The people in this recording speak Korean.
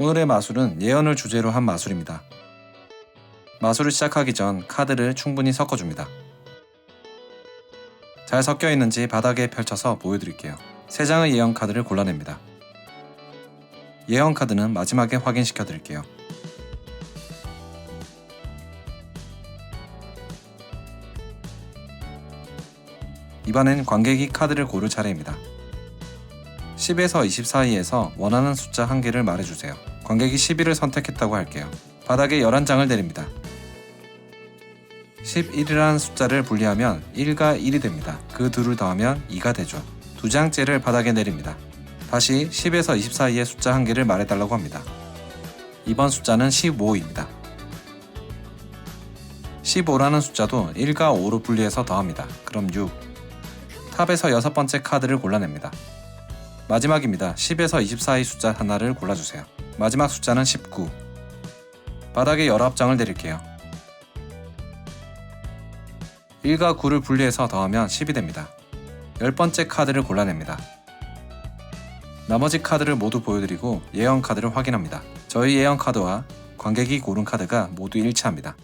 오늘의 마술은 예언을 주제로 한 마술입니다. 마술을 시작하기 전 카드를 충분히 섞어줍니다. 잘 섞여 있는지 바닥에 펼쳐서 보여드릴게요. 세 장의 예언 카드를 골라냅니다. 예언 카드는 마지막에 확인시켜 드릴게요. 이번엔 관객이 카드를 고를 차례입니다. 10에서 20 사이에서 원하는 숫자 한 개를 말해주세요. 관객이 11을 선택했다고 할게요. 바닥에 11장을 내립니다. 11이라는 숫자를 분리하면 1과 1이 됩니다. 그 둘을 더하면 2가 되죠. 두 장째를 바닥에 내립니다. 다시 10에서 20 사이의 숫자 한 개를 말해달라고 합니다. 이번 숫자는 15입니다. 15라는 숫자도 1과 5로 분리해서 더합니다. 그럼 6. 탑에서 여섯 번째 카드를 골라냅니다. 마지막입니다. 10에서 20 사이 숫자 하나를 골라주세요. 마지막 숫자는 19. 바닥에 19장을 내릴게요. 1과 9를 분리해서 더하면 10이 됩니다. 10번째 카드를 골라냅니다. 나머지 카드를 모두 보여드리고 예언 카드를 확인합니다. 저희 예언 카드와 관객이 고른 카드가 모두 일치합니다.